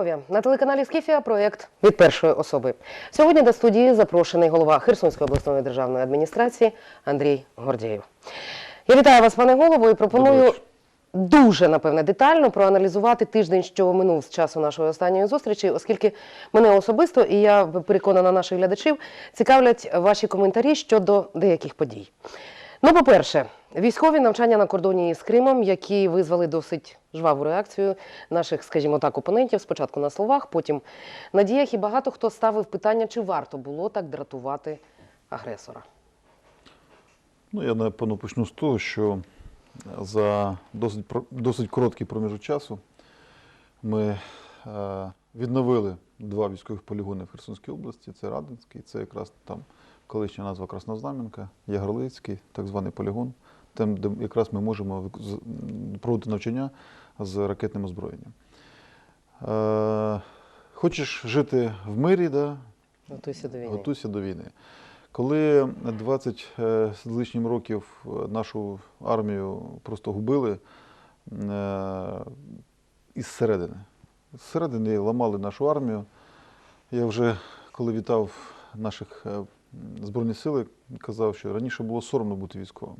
здоров'я! На телеканалі Скіфія проєкт від першої особи. Сьогодні до студії запрошений голова Херсонської обласної державної адміністрації Андрій Гордєєв. Я вітаю вас, пане голово, і пропоную дуже напевне детально проаналізувати тиждень, що минув з часу нашої останньої зустрічі, оскільки мене особисто і я переконана наших глядачів цікавлять ваші коментарі щодо деяких подій. Ну, по-перше, військові навчання на кордоні з Кримом, які визвали досить жваву реакцію наших, скажімо так, опонентів. Спочатку на словах, потім на діях, і багато хто ставив питання, чи варто було так дратувати агресора. Ну, я напевно почну з того, що за досить, досить короткий проміжок часу ми е, відновили два військових полігони в Херсонській області. Це Радинський, це якраз там колишня назва Краснознам'янка, Ягорлицький, так званий полігон, там, де якраз ми можемо з- проводити навчання з ракетним озброєнням. Е, хочеш жити в мирі, да? Готуйся до війни. Готуйся до війни. Коли 20 е, з лишнім років е, нашу армію просто губили е, із середини. Зсередини ламали нашу армію. Я вже, коли вітав наших Збройні сили, казав, що раніше було соромно бути військовим.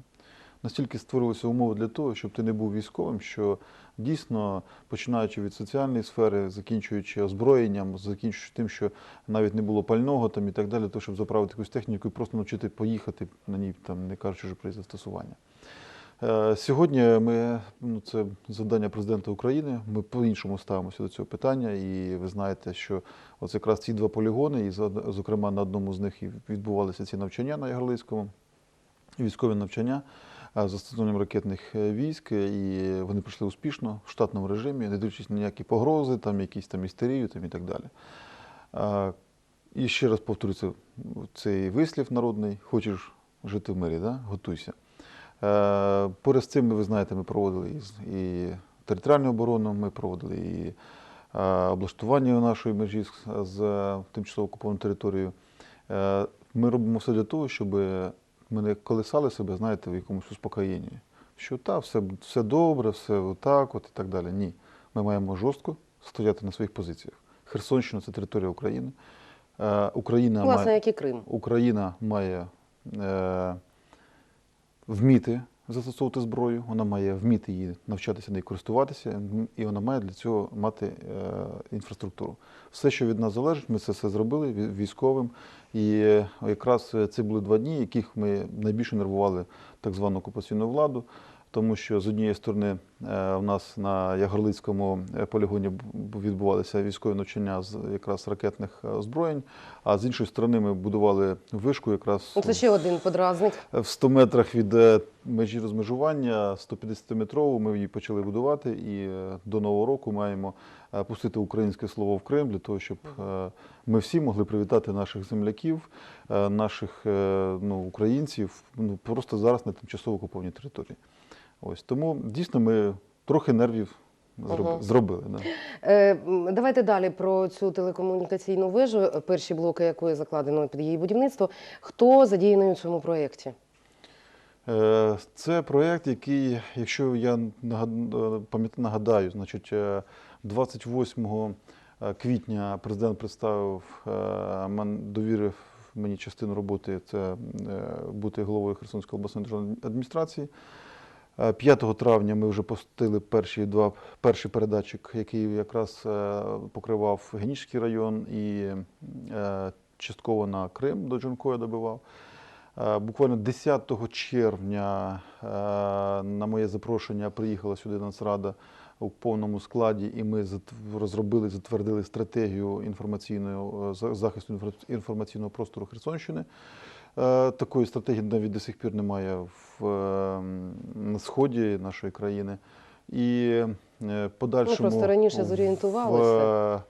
Настільки створилися умови для того, щоб ти не був військовим, що дійсно, починаючи від соціальної сфери, закінчуючи озброєнням, закінчуючи тим, що навіть не було пального там і так далі, то щоб заправити якусь техніку і просто навчити поїхати на ній, там не кажучи вже про її застосування. Е, Сьогодні ми ну це завдання президента України. Ми по-іншому ставимося до цього питання, і ви знаєте, що ось якраз ці два полігони, і зокрема на одному з них відбувалися ці навчання на Ягорлицькому, військові навчання е, застосуванням ракетних е, військ, і вони пройшли успішно в штатному режимі, не дивлячись на ніякі погрози, там якісь там істерію там і так далі. І ще раз повторюся цей вислів народний: хочеш жити в мирі, да? готуйся. Е, Поряд з цим, ви знаєте, ми проводили і, територіальну оборону, ми проводили і е, облаштування нашої межі з, тимчасово окупованою територією. Е, Ми робимо все для того, щоб ми не колесали себе, знаєте, в якомусь успокоєнні. Що та, все, все добре, все отак, от і так далі. Ні. Ми маємо жорстко стояти на своїх позиціях. Херсонщина це територія України. Україна Власне, має, як і Крим. Україна має е, вміти застосовувати зброю, вона має вміти її навчатися нею користуватися, і вона має для цього мати е, інфраструктуру. Все, що від нас залежить, ми це все зробили військовим. І е, якраз це були два дні, яких ми найбільше нервували так звану окупаційну владу. Тому що з однієї сторони е, в нас на Ягорлицькому е, полігоні відбувалися військові навчання з якраз ракетних е, озброєнь, а з іншої сторони ми будували вишку якраз Це ще один подразник. в 100 метрах від межі розмежування, 150-метрову, ми її почали будувати, і до Нового року маємо пустити українське слово в Крим для того, щоб ми всі могли привітати наших земляків, наших ну, українців, ну, просто зараз на тимчасово окупованій території. Ось тому дійсно ми трохи нервів зроб- Ага. зробили. Да. Е, Давайте далі про цю телекомунікаційну вежу, е, перші блоки якої закладено під її будівництво. Хто задіяний у цьому проєкті? Е, Це проєкт, який, якщо я нагад- е, нагадаю, значить, е, 28 квітня президент представив, е, довірив мені частину роботи це е, бути головою Херсонської обласної державної адміністрації. Е, 5 травня ми вже пустили перші два перший передатчик, який якраз е, покривав Генічський район і е, частково на Крим до Джанкоя добивав. Е, Буквально 10 червня е, на моє запрошення приїхала сюди Нацрада у повному складі, і ми розробили, затвердили стратегію інформаційного е, захисту інформаційного простору Херсонщини. Е, Такої стратегії навіть до сих пір немає в, е, на сході нашої країни. І е, подальшому Ну, просто раніше зорієнтувалися. В,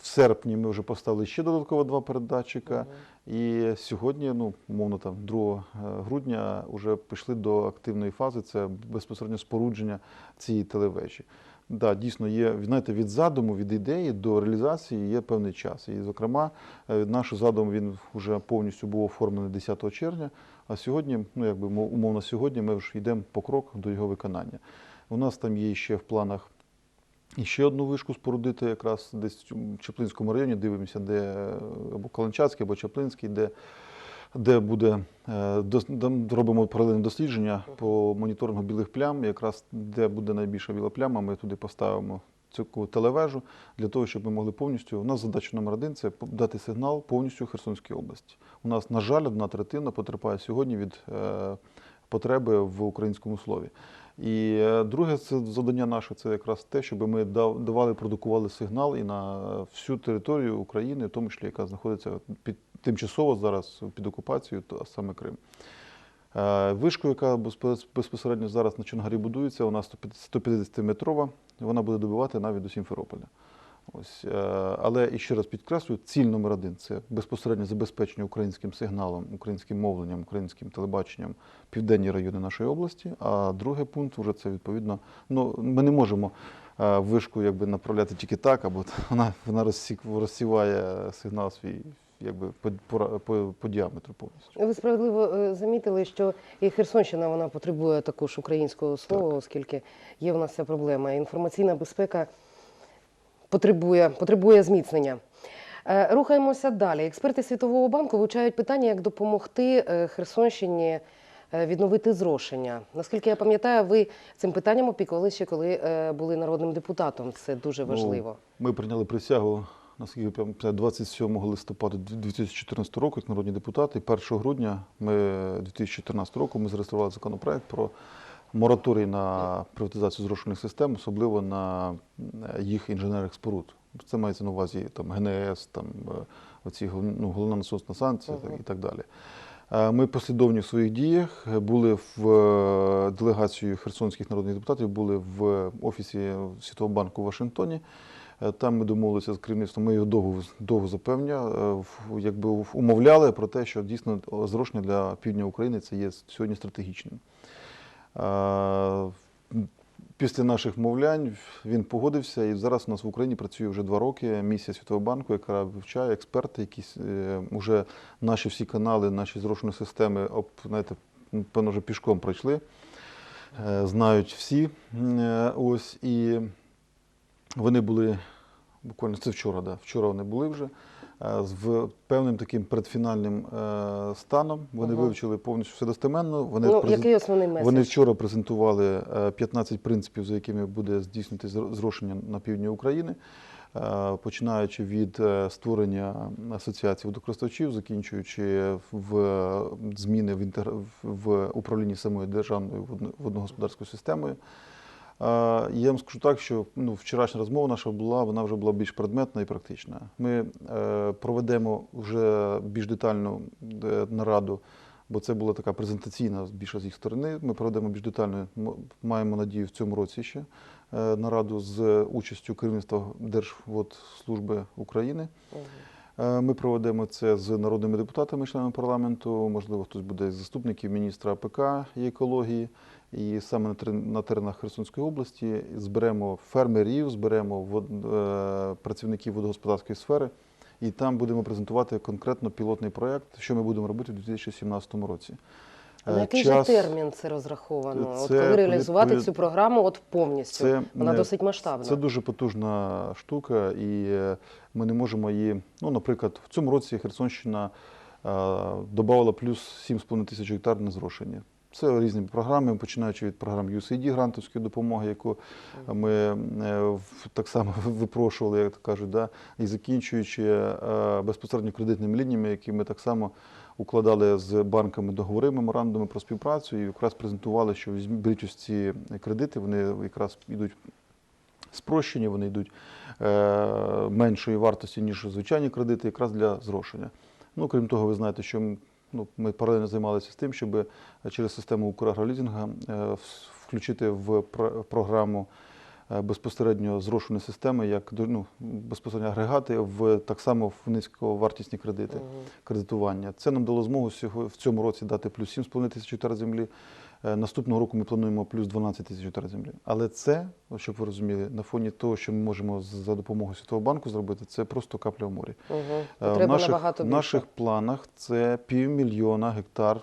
в серпні ми вже поставили ще додатково два передатчика. І сьогодні, ну, умовно, там 2 грудня, вже пішли до активної фази. Це безпосередньо спорудження цієї телевежі. Да, дійсно є, знаєте, від задуму, від ідеї до реалізації є певний час. І, зокрема, е, наш задум він вже повністю був оформлений 10 червня. А сьогодні, ну якби умовно, сьогодні ми вже йдемо по крок до його виконання. У нас там є ще в планах І ще одну вишку спорудити якраз десь в Чеплинському районі, дивимося, де е, або Каланчацький, або Чеплинський, де, де буде, е, робимо паралельне дослідження по моніторингу білих плям, якраз де буде найбільша біла пляма, ми туди поставимо цю телевежу для того, щоб ми могли повністю. У нас задача номер один це дати сигнал повністю Херсонській області. У нас, на жаль, одна третина потерпає сьогодні від е, потреби в українському слові. І е, друге це завдання наше це якраз те, щоб ми давали, продукували сигнал і на всю територію України, в тому числі яка знаходиться під тимчасово зараз під окупацією, а саме Крим. Е, Вишку, яка безпосередньо зараз на Чонгарі будується, вона 150-метрова, вона буде добивати навіть до Сімферополя. Ось, е, але і ще раз підкреслюю, ціль номер один це безпосередньо забезпечення українським сигналом, українським мовленням, українським телебаченням південні райони нашої області. А другий пункт це відповідно. Ну ми не можемо е, вишку якби направляти тільки так, або вона, вона розсіває сигнал свій якби по, по, по, по діаметру повністю. Ви справедливо е, замітили, що і Херсонщина вона потребує також українського слова, оскільки є в нас ця проблема. Інформаційна безпека потребує, потребує зміцнення. Е, Рухаємося далі. Експерти Світового банку вивчають питання, як допомогти е, Херсонщині відновити зрошення. Наскільки я пам'ятаю, ви цим питанням опікувалися ще коли були народним депутатом. Це дуже важливо. Ну, ми прийняли присягу, наскільки я пам'ятаю, 27 листопада 2014 року, як народні депутати. І 1 грудня ми 2014 року ми зареєстрували законопроект про мораторій на приватизацію зрошених систем, особливо на е, їх інженерних споруд. Це мається на увазі там ГНС, там е, оці ну, головна насосна станція Мгм. і так далі. Е, Ми послідовні в своїх діях були в делегацією херсонських народних депутатів, були в офісі Світового банку в Вашингтоні. Е, Там ми домовилися з керівництвом, ми його довго, довго запевня, е, якби умовляли про те, що дійсно зрошення для півдня України це є сьогодні стратегічним. Е, Після наших вмовлянь він погодився, і зараз у нас в Україні працює вже два роки місія Світового банку, яка вивчає експерти, які вже наші всі канали, наші зрошені системи, знаєте, певно, вже пішком пройшли, знають всі. Ось і вони були буквально це вчора, да, вчора вони були вже е, з певним таким предфінальним е, станом. Вони Ага. вивчили повністю все достеменно. Вони Ну, презен- який основний меседж? вони вчора презентували е, 15 принципів, за якими буде здійснити зрошення на півдні України, е, починаючи від е, створення асоціації водокористувачів, закінчуючи в е, зміни в, інтегр... в управлінні самою державною водно- водногосподарською системою. Я вам скажу так, що ну, вчорашня розмова наша була, вона вже була більш предметна і практична. Ми е, проведемо вже більш детальну е, нараду, бо це була така презентаційна більше з їх сторони. Ми проведемо більш детальну, маємо надію, в цьому році ще е, нараду з участю керівництва Держводслужби України. Мгм. Е, Ми проведемо це з народними депутатами, членами парламенту. Можливо, хтось буде з заступників міністра АПК і екології. І саме на теренах Херсонської області зберемо фермерів, зберемо е, працівників водогосподарської сфери. І там будемо презентувати конкретно пілотний проєкт, що ми будемо робити в 2017 році. На Е, який час- же термін це розраховано? От коли реалізувати цю програму от повністю? Це Вона не- досить масштабна. Це дуже потужна штука, і е, ми не можемо її. Ну, наприклад, в цьому році Херсонщина е, додавала плюс 7,5 тисяч гектар на зрошення. Це різні програми, починаючи від програм USAID грантовської допомоги, яку ми е, так само випрошували, як то кажуть, да, і закінчуючи е, безпосередньо кредитними лініями, які ми так само укладали з банками договори, меморандуми про співпрацю, і якраз презентували, що беріть ось ці кредити, вони якраз йдуть спрощені, вони йдуть е, меншої вартості, ніж звичайні кредити, якраз для зрошення. Ну, крім того, ви знаєте, що ну, ми паралельно займалися з тим, щоб через систему Украгролізінга е, включити в програму е, безпосередньо зрошені системи, як ну, безпосередньо агрегати в так само в низьковартісні кредити кредитування. Це нам дало змогу в цьому році дати плюс 7,5 тисяч гектар землі. Е, Наступного року ми плануємо плюс 12 тисяч гектар землі. Але це, щоб ви розуміли, на фоні того, що ми можемо за допомогою Світового банку зробити, це просто капля в морі. Е, в наших, наших планах це півмільйона гектар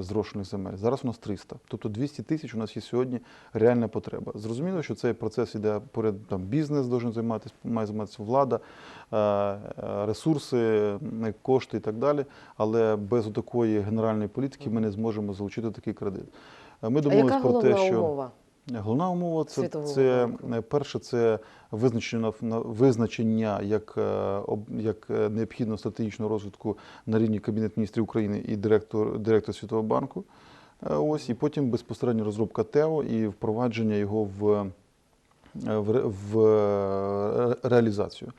зрошених земель. Зараз у нас 300. Тобто 200 тисяч у нас є сьогодні реальна потреба. Зрозуміло, що цей процес іде поряд там бізнес должен займатися, має займатися влада, е, е, ресурси, е, кошти і так далі. Але без такої генеральної політики ми не зможемо залучити такий кредит. Е, Ми думали про те, що умова? Головна умова це, Світового це банку? е, перше, це визначення визначення як, е, як е, необхідного стратегічного розвитку на рівні Кабінету міністрів України і директор, директор Світового банку. Ось і потім безпосередньо розробка ТЕО і впровадження його в, в, в реалізацію.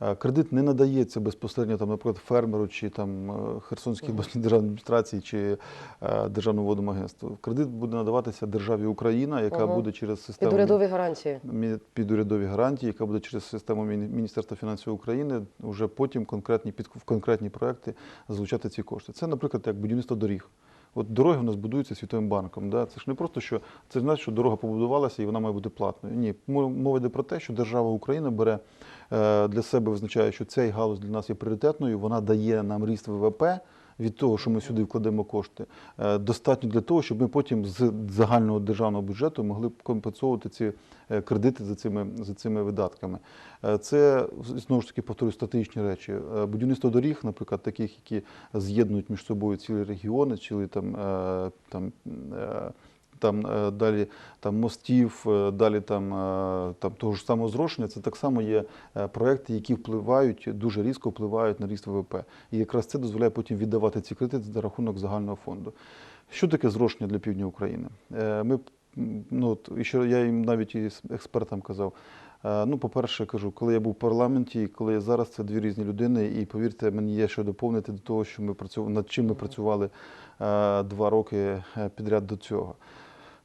Е, Кредит не надається безпосередньо там, наприклад, фермеру чи там е, Херсонській обласній державній адміністрації чи е, Державному водному агентству. Кредит буде надаватися державі Україна, яка Ага. буде через Під систему урядові гарантії. Під урядові гарантії, яка буде через систему Міністерства фінансів України, вже потім конкретні під в конкретні проекти залучати ці кошти. Це, наприклад, як будівництво доріг. От дороги у нас будуються Світовим банком. Да? Це ж не просто що це значить, що дорога побудувалася і вона має бути платною. Ні, Мо- мова йде про те, що держава Україна бере е, для себе, визначає, що цей галузь для нас є пріоритетною. Вона дає нам ріст ВВП. Від того, що ми сюди вкладемо кошти, е, достатньо для того, щоб ми потім з загального державного бюджету могли компенсувати ці е, кредити за цими, за цими видатками. Е, Це знову ж таки повторюю стратегічні речі. Будівництво доріг, наприклад, таких, які з'єднують між собою цілі регіони, цілі там, там, там е, далі там мостів, е, далі там, е, там того ж самого зрошення. Це так само є проекти, які впливають дуже різко впливають на ріст ВВП. І якраз це дозволяє потім віддавати ці кредити за рахунок загального фонду. Що таке зрошення для півдня України? Ми ну і що я їм навіть і експертам казав. Ну, по-перше, кажу, коли я був в парламенті, коли я зараз, це дві різні людини. І повірте, мені є що доповнити до того, що ми працювали над чим ми працювали два роки підряд до цього.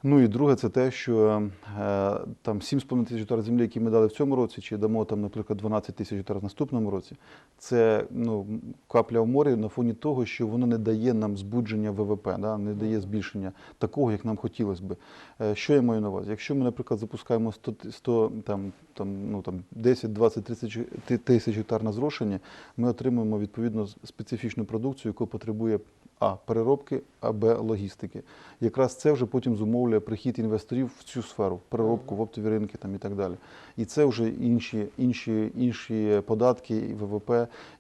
Ну і друге, це те, що е, там 7,5 тисяч гектар землі, які ми дали в цьому році, чи дамо там, наприклад, 12 тисяч гектар в наступному році, це ну, капля в морі на фоні того, що воно не дає нам збудження ВВП, да, не дає збільшення такого, як нам хотілося би. Е, Що я маю на увазі? Якщо ми, наприклад, запускаємо 100, 100 там, там, ну, там 10, 20, 30 тисяч гектар на зрошення, ми отримуємо відповідно специфічну продукцію, яку потребує а переробки, а Б логістики. Якраз це вже потім зумовлює прихід інвесторів в цю сферу, переробку, в оптові ринки там і так далі. І це вже інші, інші, інші податки і ВВП,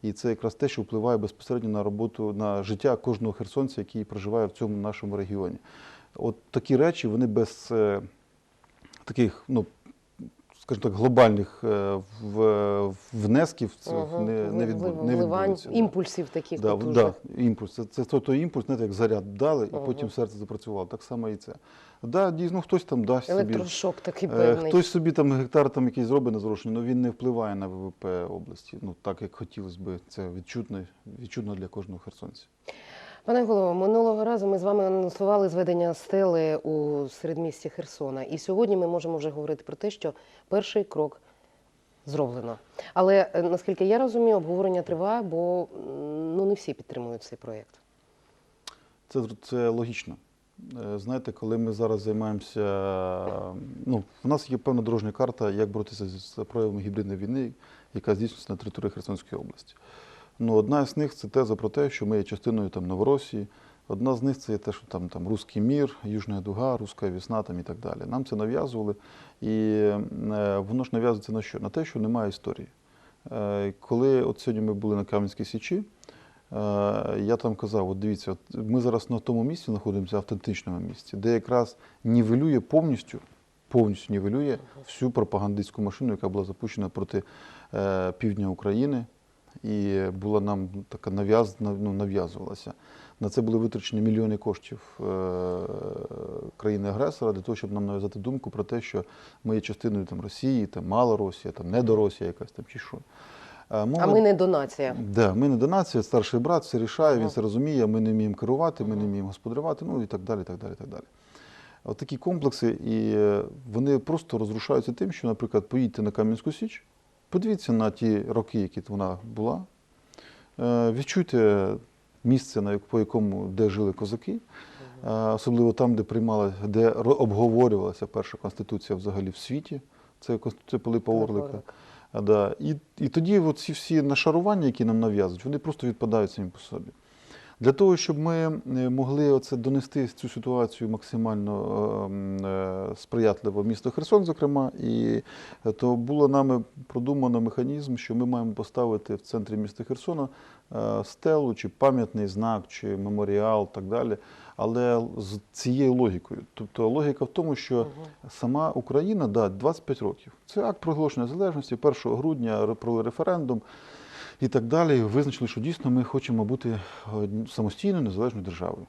і це якраз те, що впливає безпосередньо на роботу, на життя кожного херсонця, який проживає в цьому нашому регіоні. От такі речі, вони без е, таких, ну, скажімо так, глобальних е, внесків цих Ага. не, не, відбу, не відбудеться. імпульсів таких Да, да, імпульс. Це, це той, той імпульс, знаєте, як заряд дали, і Ага. потім серце запрацювало. Так само і це. Да, дійсно, хтось там дасть собі. Електрошок такий Е, певний. Хтось собі там гектар там якийсь зробить на зрошення, але він не впливає на ВВП області. Ну так як хотілося би. Це відчутно, відчутно для кожного херсонця. Пане голово, минулого разу ми з вами анонсували зведення стели у середмісті Херсона. І сьогодні ми можемо вже говорити про те, що перший крок зроблено. Але е, наскільки я розумію, обговорення триває, бо ну не всі підтримують цей проєкт. Це, це логічно. Е, Знаєте, коли ми зараз займаємося, ну, в нас є певна дорожня карта, як боротися з проявами гібридної війни, яка здійснюється на території Херсонської області. Ну, одна з них це теза про те, що ми є частиною там, Новоросії. Одна з них це те, що там, там Руський мір, Южна Дуга, Руська весна там, і так далі. Нам це нав'язували. І е, воно ж нав'язується на що? На те, що немає історії. Е, коли от сьогодні ми були на Кам'янській Січі, е, я там казав: от дивіться, от ми зараз на тому місці знаходимося, автентичному місці, де якраз нівелює повністю, повністю нівелює всю пропагандистську машину, яка була запущена проти е, півдня України. І була нам така нав'яз, ну, нав'язувалася. На це були витрачені мільйони коштів е, країни-агресора для того, щоб нам нав'язати думку про те, що ми є частиною там, Росії, там мала Росія, там недоросія якась там чи що. Е, мова- А ми не донація. Да, ми не донація, старший брат все рішає, він все розуміє, ми не вміємо керувати, ми не вміємо господарювати, ну і так далі. так далі, так далі. От такі комплекси, і е, вони просто розрушаються тим, що, наприклад, поїдьте на Кам'янську Січ, подивіться на ті роки, які вона була, е, відчуйте місце, по якому де жили козаки, е, особливо там, де приймала, де обговорювалася перша конституція взагалі в світі. Це конституція Пилипа Орлика. Да. І, і тоді ці всі нашарування, які нам нав'язують, вони просто відпадають самі по собі. Для того, щоб ми могли оце донести цю ситуацію максимально е, м, е, сприятливо в місто Херсон, зокрема, і е, то було нами продумано механізм, що ми маємо поставити в центрі міста Херсона е, стелу, чи пам'ятний знак, чи меморіал, так далі. Але з цією логікою. Тобто логіка в тому, що сама Україна, да, 25 років. Це акт проголошення незалежності, 1 грудня провели референдум і так далі. Визначили, що дійсно ми хочемо бути е, самостійною незалежною державою.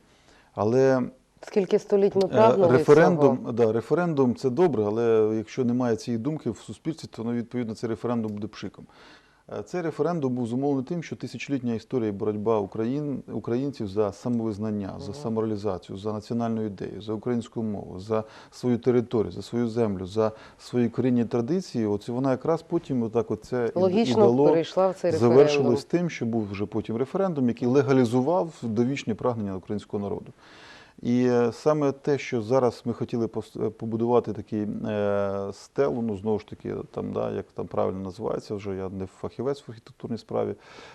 Але Скільки століть ми е, прагнули референдум, цього? да, референдум це добре, але якщо немає цієї думки в суспільстві, то ну, відповідно цей референдум буде пшиком. Е, Цей референдум був зумовлений тим, що тисячолітня історія боротьба Україн, українців за самовизнання, за самореалізацію, за національну ідею, за українську мову, за свою територію, за свою землю, за свої корінні традиції. Оце вона якраз потім отак оце Логічно дало перейшла в цей референдум. завершилось тим, що був вже потім референдум, який легалізував довічні прагнення українського народу. І е, саме те, що зараз ми хотіли е, побудувати такий е, стелу, ну знову ж таки, там, да, як там правильно називається, вже я не фахівець в архітектурній справі.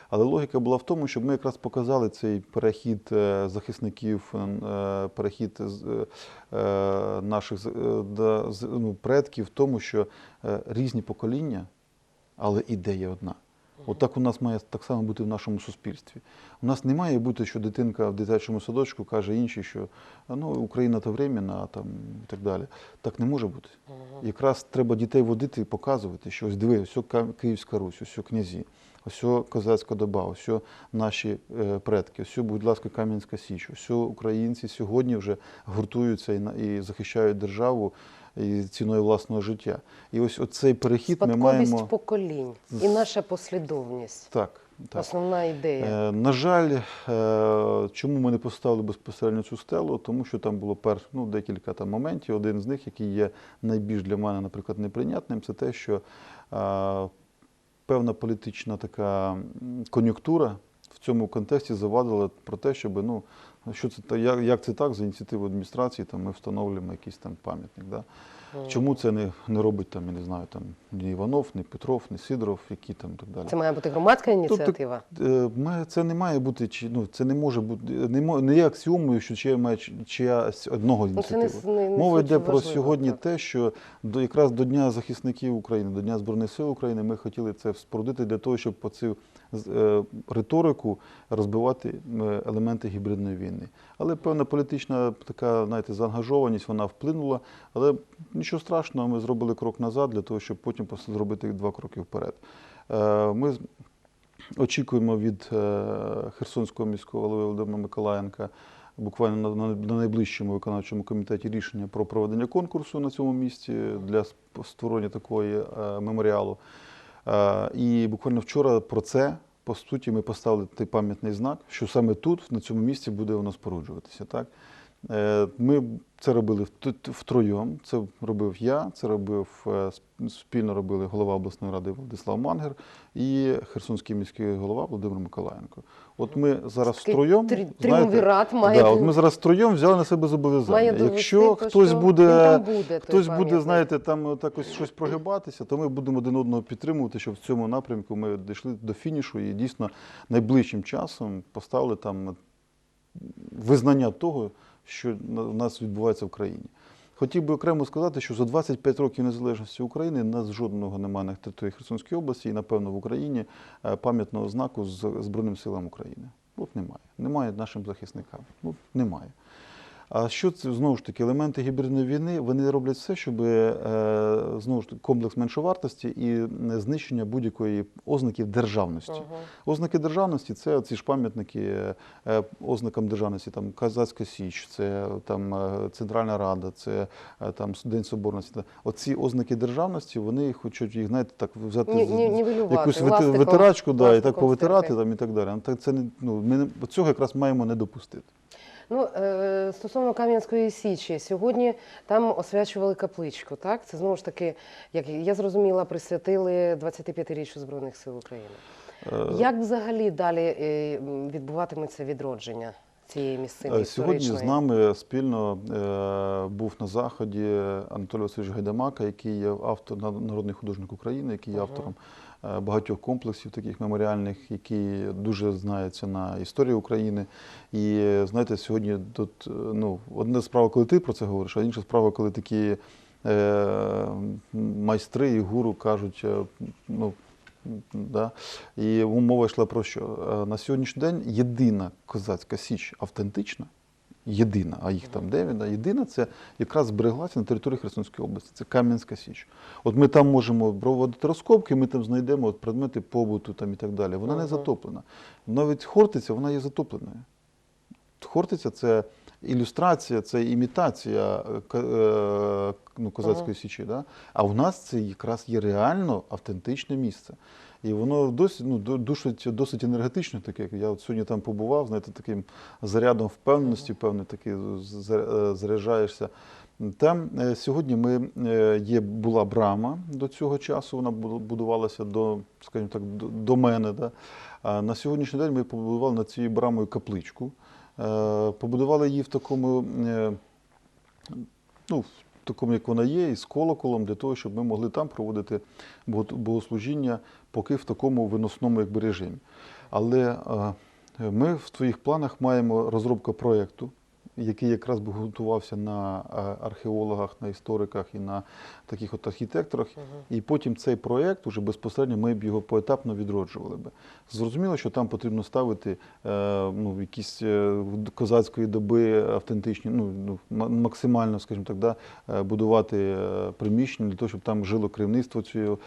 Але логіка була в тому, щоб ми якраз показали цей перехід захисників, перехід наших ну, предків в тому, що різні покоління, але ідея одна. От у нас має так само бути в нашому суспільстві. У нас не має бути, що дитинка в дитячому садочку каже іншій, що ну, Україна то временна, а там і так далі. Так не може бути. Якраз треба дітей водити і показувати, що ось диви, ось Ка- Київська Русь, ось князі, ось козацька доба, ось наші е, предки, ось, будь ласка, Кам'янська Січ, ось українці сьогодні вже гуртуються і захищають державу і ціною власного життя. І ось оцей перехід ми Спадковість маємо. поколінь і наша послідовність. Так, так. Основна ідея. Е, на жаль, е, чому ми не поставили безпосередньо цю стелу? Тому що там було пер, ну, декілька там моментів. Один з них, який є найбільш для мене, наприклад, неприйнятним, це те, що е, певна політична така кон'юнктура в цьому контексті завадила про те, щоб ну, що це як, як це так за ініціативу адміністрації, там ми встановлюємо якийсь там пам'ятник. Да? Чому це не, не робить там, я не знаю, там ні Іванов, ні Петров, ні Сидоров, які там так далі. Це має бути громадська ініціатива. Е, Це не має бути, чи ну це не може бути, не не є аксіомою, що чия має чиясь одного Ну, це не ініціатива. не- Мова йде про важливо, сьогодні так. те, що до якраз до Дня захисників України, до Дня Збройних сил України, ми хотіли це спорудити для того, щоб по цю е, риторику розбивати е, елементи гібридної війни. Але певна політична така, знаєте, заангажованість вона вплинула. Але нічого страшного, ми зробили крок назад для того, щоб потім зробити два кроки вперед. Е, Ми очікуємо від е, Херсонського міського голови Володимира Миколаєнка буквально на, на, на найближчому виконавчому комітеті рішення про проведення конкурсу на цьому місці для створення такої е, меморіалу. Е, і буквально вчора про це. По суті, ми поставили той пам'ятний знак, що саме тут, на цьому місці, буде воно споруджуватися. Так? Е, Ми це робили вт- втроєм. Це робив я, це робив е, спільно робили голова обласної ради Владислав Мангер і Херсонський міський голова Володимир Миколаєнко. От ми зараз втроєм. знаєте, має да, от ми зараз втроєм взяли на себе зобов'язання. Довести, Якщо то, хтось що буде, буде, хтось буде, пам'ятник. знаєте, там так ось щось прогибатися, то ми будемо один одного підтримувати, щоб в цьому напрямку ми дійшли до фінішу і дійсно найближчим часом поставили там визнання того, що в нас відбувається в країні. Хотів би окремо сказати, що за 25 років незалежності України нас жодного немає на території Херсонської області і, напевно, в Україні е, пам'ятного знаку з Збройним силам України. От немає. Немає нашим захисникам. Ну, немає. А що це знову ж таки елементи гібридної війни? Вони роблять все, щоб е, знову ж таки комплекс меншовартості і е, знищення будь-якої ознаків державності. Ознаки державності це ці ж пам'ятники е, ознакам державності, там Казацька Січ, це там е, Центральна Рада, це е, там День Соборності. Оці ознаки державності, вони хочуть їх, знаєте, так взяти Ні- з- ні- якусь вити- ластиком- витирачку, да, і так повитирати там і так далі. Ну, Так це ну ми цього якраз маємо не допустити. Ну, е, стосовно Кам'янської Січі, сьогодні там освячували капличку, так? Це знову ж таки, як я зрозуміла, присвятили 25-річчю Збройних сил України. Е, Як взагалі далі е, відбуватиметься відродження цієї місцини Сьогодні з нами спільно е, був на заході Анатолій Васильович Гайдамака, який є автор народний художник України, який є Ага. автором е, багатьох комплексів таких меморіальних, які дуже знаються на історії України. І е, знаєте, сьогодні тут е, ну, одна справа, коли ти про це говориш, а інша справа, коли такі е, майстри і гуру кажуть, е, ну, Да? І мова йшла про що? Е, На сьогоднішній день єдина козацька січ автентична, єдина, а їх там дев'ять, да? єдина це якраз збереглася на території Херсонської області. Це Кам'янська Січ. От ми там можемо проводити розкопки, ми там знайдемо от предмети побуту там і так далі. Вона не затоплена. Навіть Хортиця, вона є затопленою. Хортиця це ілюстрація, це імітація е, е, ну, козацької січі. Да? А в нас це якраз є реально автентичне місце. І воно досить, ну, до- досить, енергетичне таке. Я от сьогодні там побував, знаєте, таким зарядом впевненості, певний такий е, заряджаєшся. Там е, сьогодні ми, е, є, була брама до цього часу, вона будувалася до, скажімо так, до, до мене. Да? А на сьогоднішній день ми побудували над цією брамою капличку. Побудували її в такому, ну, такому, як вона є, із колоколом, для того, щоб ми могли там проводити богослужіння, поки в такому виносному якби, режимі. Але е, ми в своїх планах маємо розробку проєкту, який якраз би готувався на е, археологах, на істориках і на таких от архітекторах. І потім цей проєкт уже безпосередньо ми б його поетапно відроджували би. Зрозуміло, що там потрібно ставити е, ну, якісь е, козацької доби автентичні, ну, ну, максимально, скажімо так, да, будувати приміщення для того, щоб там жило керівництво цього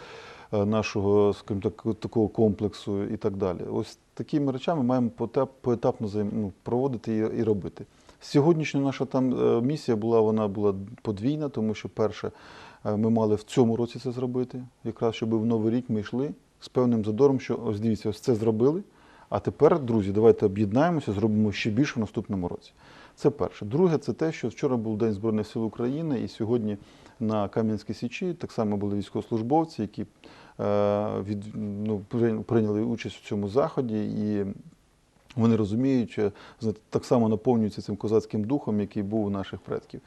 нашого, скажімо так, такого комплексу і так далі. Ось такими речами маємо поетап- поетапно ну, проводити і робити. Сьогоднішня наша там е, місія була, вона була подвійна, тому що перше, е, ми мали в цьому році це зробити, якраз щоб в новий рік ми йшли з певним задором, що ось дивіться, ось це зробили. А тепер, друзі, давайте об'єднаємося, зробимо ще більше в наступному році. Це перше. Друге, це те, що вчора був День Збройних сил України, і сьогодні на Кам'янській Січі так само були військовослужбовці, які е, від, ну, прийняли участь у цьому заході. І вони розуміють, що, знаєте, так само наповнюються цим козацьким духом, який був у наших предків.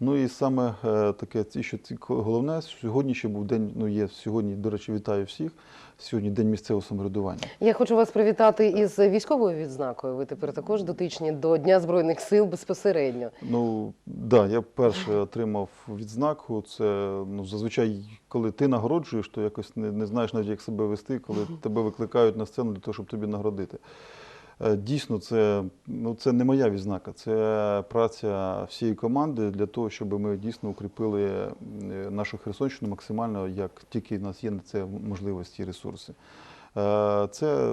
Ну і саме е, таке, що головне, сьогодні ще був день, ну є сьогодні, до речі, вітаю всіх. Сьогодні день місцевого самоврядування. Я хочу вас привітати із військовою відзнакою. Ви тепер також дотичні до Дня Збройних сил безпосередньо. Ну да, я перше отримав відзнаку. Це ну зазвичай, коли ти нагороджуєш, то якось не, не знаєш навіть, як себе вести, коли тебе викликають на сцену для того, щоб тобі нагородити. Е, Дійсно, це, ну, це не моя відзнака, це праця всієї команди для того, щоб ми дійсно укріпили нашу Херсонщину максимально, як тільки в нас є на це можливості і ресурси. Е, Це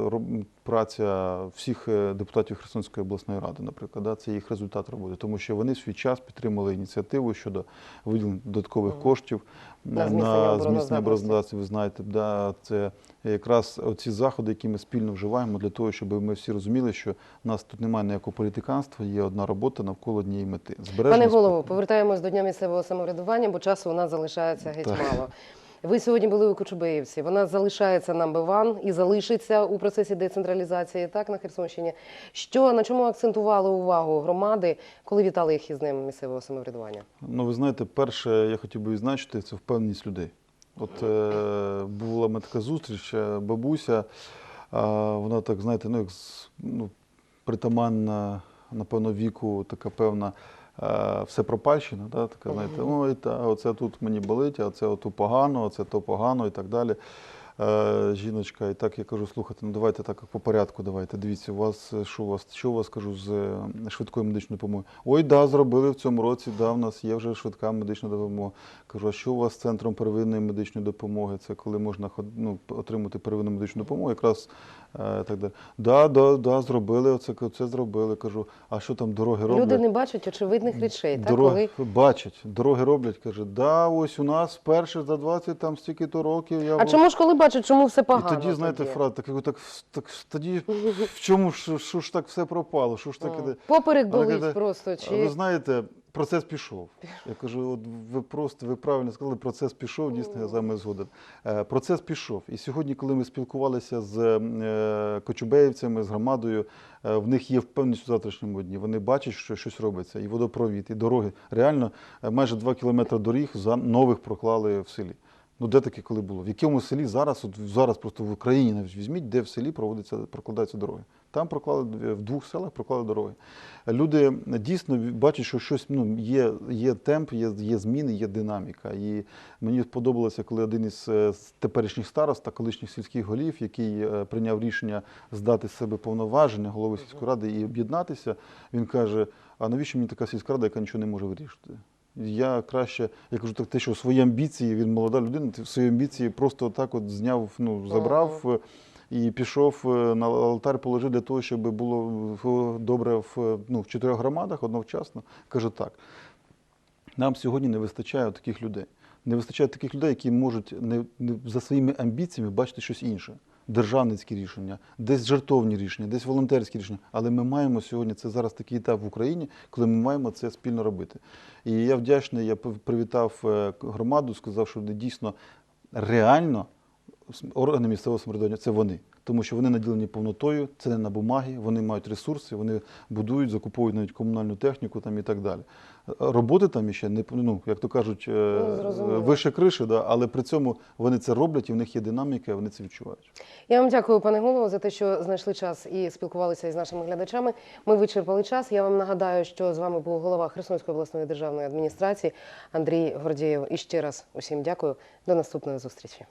праця всіх е, депутатів Херсонської обласної ради, наприклад. Це їх результат роботи, тому що вони в свій час підтримали ініціативу щодо виділення додаткових коштів На на, зміцнення обороноздатності. Ви знаєте, да, це якраз ці заходи, які ми спільно вживаємо для того, щоб ми всі розуміли, що в нас тут немає ніякого політиканства, є одна робота навколо однієї мети. Пане Збереження голово, повертаємось до Дня місцевого самоврядування, бо часу у нас залишається геть Так. мало. Ви сьогодні були у Кочубеївці. Вона залишається number one і залишиться у процесі децентралізації так на Херсонщині. Що на чому акцентували увагу громади, коли вітали їх із Днем місцевого самоврядування? Ну, ви знаєте, перше, я хотів би відзначити, це впевненість людей. От е, була ми така зустріч, е, бабуся, а, вона так, знаєте, ну, як ну, притаманна, напевно, віку, така певна е, все пропальщина, да, така, знаєте, ой, та, оце тут мені болить, а це оту погано, оце то погано і так далі. Е, жіночка, і так я кажу, слухайте, ну давайте так по порядку, давайте. Дивіться, у вас е, що у вас, що у вас кажу з е, швидкою медичною допомогою? Ой, да, зробили в цьому році, да, в нас є вже швидка медична допомога. Кажу, а що у вас з центром первинної медичної допомоги? Це коли можна ну, отримати первинну медичну допомогу, якраз так далі. Да, да, да, зробили, оце, це зробили. Кажу, а що там дороги роблять? Люди не бачать очевидних речей, так Дороги коли бачать, дороги роблять, каже, да, ось у нас вперше за 20 там стільки то років. Я а був». чому ж коли бачать, чому все погано? І тоді, знаєте, фраза, так, так, так, так тоді в чому ж що, ж так все пропало? Що ж так іде? Поперек болить каже, просто чи Ви знаєте, процес пішов. Я кажу, от ви просто ви правильно сказали, процес пішов, дійсно я з вами згоден. Е, Процес пішов. І сьогодні, коли ми спілкувалися з е, кочубеївцями, з громадою, е, в них є впевненість у завтрашньому дні. Вони бачать, що щось робиться. І водопровід, і дороги. Реально, е, майже два кілометри доріг за нових проклали в селі. Ну де таке коли було? В якому селі зараз, от зараз просто в Україні навіть візьміть, де в селі проводиться, прокладаються дороги. Там проклали в двох селах проклали дороги. Люди дійсно бачать, що щось ну, є, є темп, є, є зміни, є динаміка. І мені сподобалося, коли один із е, теперішніх старост та колишніх сільських голів, який е, прийняв рішення здати з себе повноваження голови сільської ради і об'єднатися, він каже: а навіщо мені така сільська рада, яка нічого не може вирішити? Я краще, я кажу так, те, що свої амбіції, він молода людина, ти свої амбіції просто так от зняв, ну, забрав е, і пішов е, на алтар, положив для того, щоб було добре в, ну, в чотирьох громадах одночасно. Каже так. Нам сьогодні не вистачає таких людей. Не вистачає таких людей, які можуть не, не за своїми амбіціями бачити щось інше. Державницькі рішення, десь жертовні рішення, десь волонтерські рішення. Але ми маємо сьогодні це зараз такий етап в Україні, коли ми маємо це спільно робити. І я вдячний, я привітав е, громаду, сказав, що дійсно реально органи місцевого самоврядування це вони. Тому що вони наділені повнотою, це не на бумагі, вони мають ресурси, вони будують, закуповують навіть комунальну техніку там і так далі. Роботи там ще не ну, як то кажуть, е, Ну, вище криші, да, але при цьому вони це роблять і в них є динаміка, вони це відчувають. Я вам дякую, пане голово, за те, що знайшли час і спілкувалися із нашими глядачами. Ми вичерпали час. Я вам нагадаю, що з вами був голова Херсонської обласної державної адміністрації Андрій Гордієв. І ще раз усім дякую. До наступної зустрічі.